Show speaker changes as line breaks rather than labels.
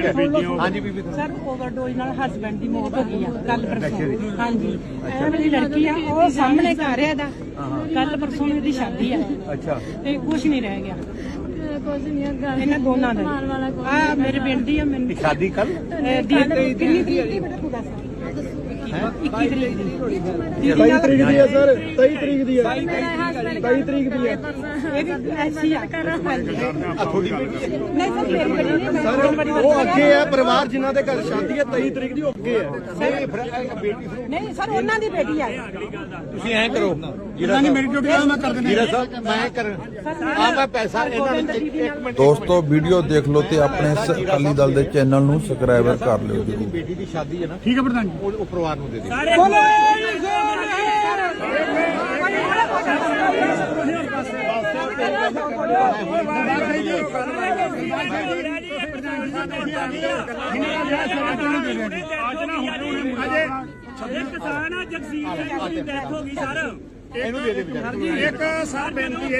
ਹਾਂਜੀ ਬੀਬੀ
sir overdose ਨਾਲ ਹਸਬੰਡ ਦੀ ਮੌਤ ਹੋ ਗਈ ਆ ਕੱਲ ਪਰਸੋਂ। ਹਾਂਜੀ। ਇਹ ਮੇਰੀ ਲੜਕੀ ਆ ਉਹ ਸਾਹਮਣੇ ਘਰ ਹੈ ਕੱਲ ਪਰਸੋਂ ਇਹਦੀ ਸ਼ਾਦੀ ਆ।
ਅੱਛਾ।
ਤੇ ਕੁਝ ਨਹੀਂ ਰਹਿ ਗਿਆ।
ਕੁਝ ਨਹੀਂ ਹੈਗਾ
ਇਹਨਾਂ ਦੋਨਾਂ ਦਾ।
ਮਾਰ ਵਾਲਾ ਕੋਈ
ਆ ਮੇਰੇ ਪਿੰਡ ਦੀ ਆ ਮੈਨੂੰ
ਸ਼ਾਦੀ ਕੱਲ?
ਇਹ ਦੀ ਕਿੰਨੀ ਤਰੀਕ ਦੀ ਬੇਟਾ ਤੂੰ ਦੱਸ। 21 ਤਰੀਕ ਦੀ।
23 ਤਰੀਕ ਦੀ। ਹੈ ਸਰ। 23 ਤਰੀਕ ਦੀ ਹੈ।
ਮੇਰਾ ਹਸਬੰਡ
23 ਤਰੀਕ ਦੀ ਹੈ।
ਇਹ ਵੀ ਐਸੀ ਆ। ਹਾਂਜੀ
ਆ ਥੋੜੀ ਬੇਟੀ ਹੈ।
ਨਹੀਂ ਸਰ ਮੇਰੀ ਬੜੀ ਨਹੀਂ ਮੈਂ
ਸਰ
ਬੜੀ
ਉਹ ਅੱਗੇ ਹੈ। ਪਰਿਵਾਰ ਜਿਨ੍ਹਾਂ ਦੇ ਘਰ ਸ਼ਾਦੀ ਹੈ 23 ਤਰੀਕ ਦੀ ਉਹ ਅੱਗੇ ਹੈ।
ਨਹੀਂ ਬੇਟੀ ਨੂੰ
ਨਹੀਂ ਸਰ ਉਹਨਾਂ ਦੀ ਬੇਟੀ ਆ
ਤੁਸੀਂ ਐਂ ਕਰੋ। ਜਿਹੜਾ ਨਹੀਂ ਮੇਰੀ ਡਿਊਟੀ ਮੈਂ ਕਰ ਦਿੰਦਾ। ਜਿਹੜਾ ਸਾਹਿਬ ਮੈਂ ਕਰ ਆ ਮੈਂ ਪੈਸਾ ਇਹਨਾਂ
ਦੋਸਤੋ ਵੀਡੀਓ ਦੇਖ ਲਓ ਤੇ ਆਪਣੇ ਅਕਾਲੀ ਦਲ ਦੇ ਚੈਨਲ ਨੂੰ ਸਬਸਕ੍ਰਾਈਬਰ ਕਰ ਲਿਓ ਜਰੂਰ।
ਬੇਟੀ ਦੀ ਸ਼ਾਦੀ ਹੈ ਨਾ ਠੀਕ ਹੈ ਪ੍ਰਧਾਨ ਜੀ। ਉਹ ਉਹ ਪਰਿਵਾਰ ਨੂੰ ਦੇ ਦਿਓ।
ਇੱਕ ਕਿਸਾਨ ਆ ਜਗਸੀਰ ਸਿੰਘ ਦੀ ਡੈਥ ਹੋ ਗਈ ਸਰ।
ਇਹਨੂੰ ਦੇ ਦੇ ਵਿਚਾਰੇ
ਇੱਕ ਸਰ ਬੇਨਤੀ ਹੈ।